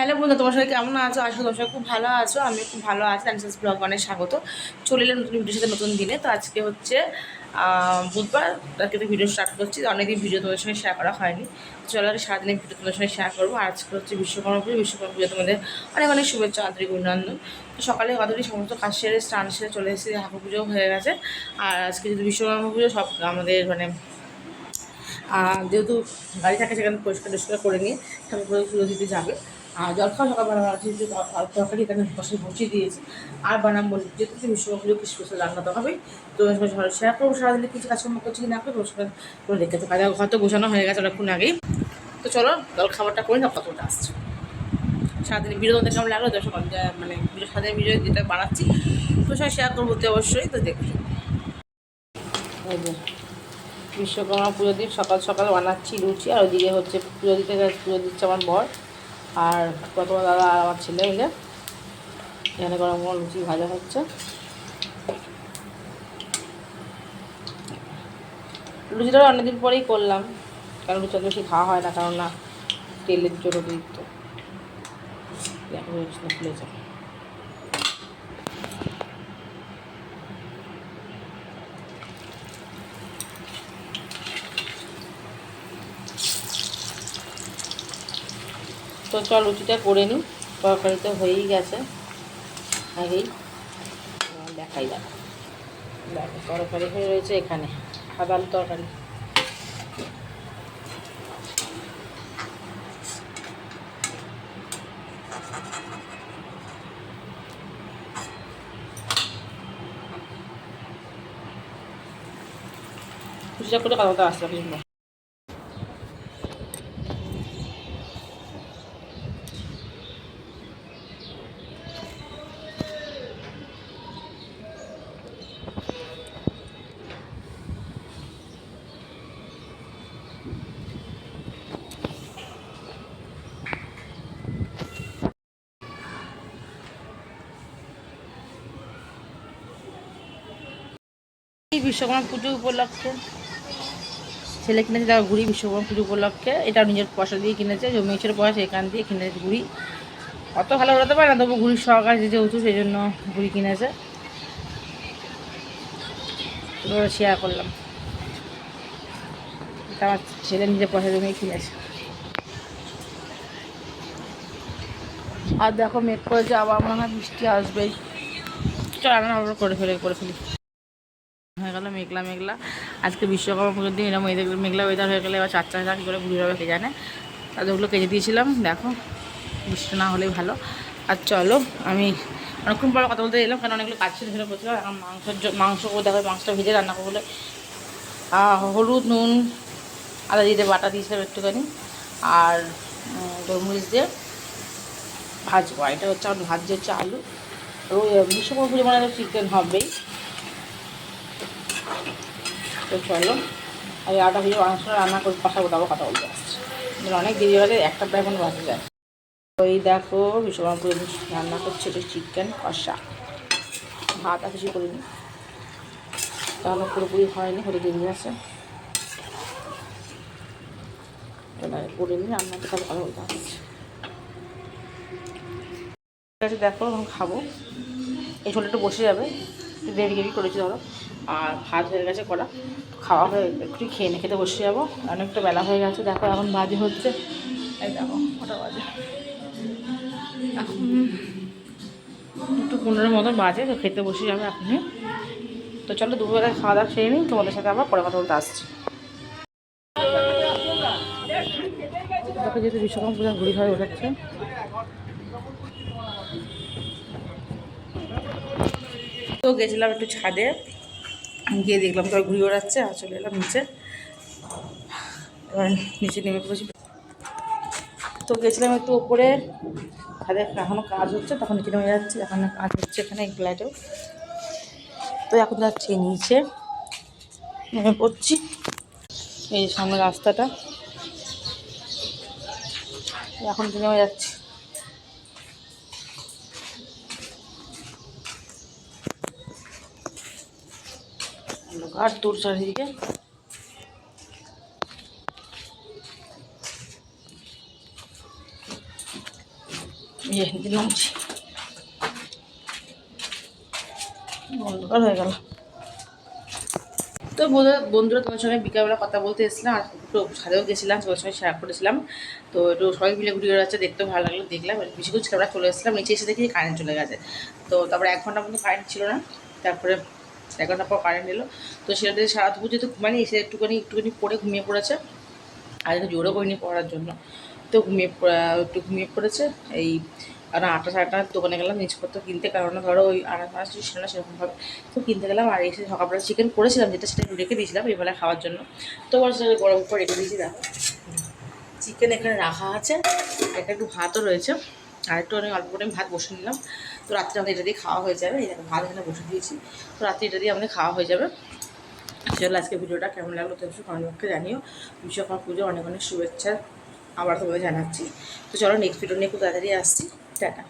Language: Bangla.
হ্যালো বন্ধু তোমার সবাই কেমন আছো? আসলে তোমার সবাই খুব ভালো আছো। আমি খুব ভালো আছি। অ্যান্সার্স ব্লগ অনেক স্বাগত। চলে এলাম নতুন ভিডিওর সাথে নতুন দিনে। তো আজকে হচ্ছে বুধবার আজকে তো ভিডিও স্টার্ট করছি। অনেকদিন ভিডিও তোমাদের সঙ্গে শেয়ার করা হয়নি। চলো আর সারাদিনের ভিডিও তোমাদের সঙ্গে শেয়ার করব। আজকে হচ্ছে বিশ্বকর্মা পুজো। বিশ্বকর্মা পুজো তোমাদের অনেক অনেক শুভেচ্ছা, আন্তরিক অভিনন্দন। তো সকালে অলরেডি সমস্ত কাজ সেরে, স্নান সেরে চলে এসেছি। ঠাকুর পুজো হয়ে গেছে। আর আজকে যদি বিশ্বকর্মা পুজো, সব আমাদের মানে যেহেতু গাড়ি থাকে সেখানে পরিষ্কার টরিষ্কার করে নিয়ে ঠাকুর পুজো পুজো দিতে যাবে। আর জল খাওয়া সকালবেলা রাখছি যে তরকারি এখানে বসে বসিয়ে দিয়েছি। আর বানাম বলি যেহেতু তো বিশ্বকর্মা কিছু স্পেশাল রান্না তো হবেই। তো শেয়ার করব সারাদিনে কিছু কাজকর্ম করছি না করব সেটা করে দেখতে তো কাজে হয়তো গোছানো হয়ে গেছে অনেকক্ষণ আগেই তো চলো জল খাবারটা করে না কতটা আসছে। সারাদিন ভিডিও তোমাদের কেমন লাগল? দর্শক মানে ভিডিও সারাদিন ভিডিও যেটা বানাচ্ছি তো সবাই শেয়ার করব তো অবশ্যই, তো দেখি। বিশ্বকর্মা পুজো দিন সকাল সকাল বানাচ্ছি লুচি, আর ওইদিকে হচ্ছে পুজো দিতে পুজো দিচ্ছে আমার বর। আর প্রথমে দাদা আর আমার ছেলে মিলে এখানে গরম গরম লুচি ভাজা হচ্ছে। লুচিটা অনেকদিন পরেই করলাম, কারণ লুচি বেশি খাওয়া হয় না কারণ না তেলের জন্য অতিরিক্ত। খুলে যায় তো চল রুটিটা করে নিই। তরকারি তো হয়েই গেছে। আগেই দেখাই যাবে দেখো, তরকারি হয়ে রয়েছে এখানে। সাদা আলু তরকারি। রুটিটা করে কথা কথা বিশ্বকর্মা পুজো উপলক্ষে। ছেলে কিনেছে তার ঘুড়ি বিশ্বকর্মা পুজো উপলক্ষে। এটা নিজের পয়সা দিয়ে কিনেছে জমিয়েছের পয়সা এখান দিয়ে কিনেছে ঘুড়ি। অত ভালো উড়াতে পারে না, তবু ঘুড়ির শখ আছে যেহেতু সেই জন্য ঘুড়ি কিনেছে। শেয়ার করলাম। আমার ছেলে নিজের পয়সা জমিয়ে কিনেছে। আর দেখো মেঘ করেছে, আবার মনে হয় বৃষ্টি আসবেই। চল রান্না করে ফেলে, করে ফেলি। হয়ে গেল, মেঘলা মেঘলা। আজকে বিশ্বকর্মা পুজোর দিন এরকম মেঘলা ওয়েদার হয়ে গেলে এবার চার চার কী করে ঘুরে যাবে কে জানে। তাদের ওগুলো কেজে দিয়েছিলাম, দেখো, বৃষ্টি না হলেই ভালো। আর চলো, আমি অনেকক্ষণ পর কথা বলতে এলাম, কারণ অনেকগুলো কাজ ছিল সেটা করছিলাম এখন মাংসের মাংস দেখো, মাংসটা ভেজে রান্না করব বলে। হলুদ, নুন, আদা দিতে বাটা দিয়েছিলাম একটুখানি। আর তরমুজ দিয়ে ভাজবো। এটা হচ্ছে আমার ভাজছে হচ্ছে আলু। বিশ্বকর্মা পুজো মানে চিকেন হবেই। তো চলো। এই আটা ভেজে মাংস রান্না করে কষাবো তারপর কথা বলতে আসছি অনেক দেরি হলে একটা প্রায় কোনো বাজে যায়। ওই দেখো বিশ্বকর্মা পুজো রান্না করছে, এটা চিকেন কষা। ভাত আর কিছু করিনি। তাহলে পুরোপুরি হয়নি, হতে দেরি আছে এবার করে নিই রান্নাটা তাহলে কথা বলতে আসছি দেখো, এখন খাব। এই ছোটো একটু বসে যাবে। দেরি দেরি করেছি, ধরো। আর ভাত হয়ে গেছে করা খাওয়া হয়ে একটু খেয়ে খেতে বসে যাব। অনেকটা বেলা হয়ে গেছে, দেখো এখন বাজে হচ্ছে। এই দেখো ওটা বাজে? এখন একটু পনেরোর মতন বাজে, তো খেতে বসে যাবে আপনি তো চলো দুপুরবেলায় খাওয়া দাওয়া খেয়ে নিই, তোমাদের সাথে আবার পরে কথা বলতে আসছি। যেহেতু বিশ্বকর্মা পূজা ঘুরি হয়ে ওঠাচ্ছে। তো গেছিলাম একটু ছাদে। গিয়ে দেখলাম তো ঘুরে ওড়াচ্ছে, আর চলে এলাম নিচে। এবার নিচে নেমে পড়েছি। তো গেছিলাম একটু ওপরে। ছাদে এখনও কাজ হচ্ছে, তখন নিচে নেমে যাচ্ছে, এখন কাজ হচ্ছে এখানে ফ্ল্যাটেও তো এখন যাচ্ছি নিচে, নেমে পড়ছি। এই সামনে রাস্তাটা। এখন নেমে যাচ্ছি। আর তোর চারিদিকে তো বন্ধুরা তোমার সঙ্গে বিকালবেলা কথা বলতে এসেছিলাম আর একটু ছাদেও গেছিলাম, তোমার সঙ্গে শেয়ার করেছিলাম। তো একটু সবাই মিলে ঘুরে বেড়াচ্ছে, দেখতেও ভালো লাগল, দেখলাম। বেশি কিছু আমরা চলে এসেছিলাম, নিচে এসে দেখি কারেন্ট চলে গেছে। তো তারপরে এক ঘণ্টা মতো কারেন্ট ছিল না, তারপরে ঘণ্টা পর কারেন্ট এলো। তো সেটা দিয়ে সারা দুপুর যেহেতু ঘুমানি এসে একটুখানি একটুখানি পড়ে ঘুমিয়ে পড়েছে। আর জোরও করিনি পড়ার জন্য। তো ঘুমিয়ে একটু ঘুমিয়ে পড়েছে। এই আর আটা সাটা দোকানে গেলাম, জিনিসপত্র কিনতে। কারণ ধরো ওই আনাজ কিছু ছিল না, সেরকমভাবে তো কিনতে গেলাম। আর এসে সকালবেলা চিকেন করেছিলাম, যেটা সেটা রেখে দিয়েছিলাম এবেলা খাওয়ার জন্য। তো সেটা গরম করে রেখে দিয়েছি, দেখো। চিকেন এখানে রাখা আছে এখানে একটু ভাতও রয়েছে। আর একটু অনেক অল্প করে ভাত বসে নিলাম। তো রাত্রে আমাদের এটা দিয়ে খাওয়া হয়ে যাবে। এই ভাত এখানে বসে দিয়েছি। তো রাত্রে এটা দিয়ে আমাদের খাওয়া হয়ে যাবে। চলো আজকে ভিডিওটা কেমন লাগল তো একটু কমেন্ট বক্সে জানিও। বিশ্বকর্মা পুজো অনেক অনেক শুভেচ্ছা আবার তোমাদের জানাচ্ছি। তো চলো নেক্সট ভিডিও নিয়ে খুব তাড়াতাড়ি আসছি। টাটা।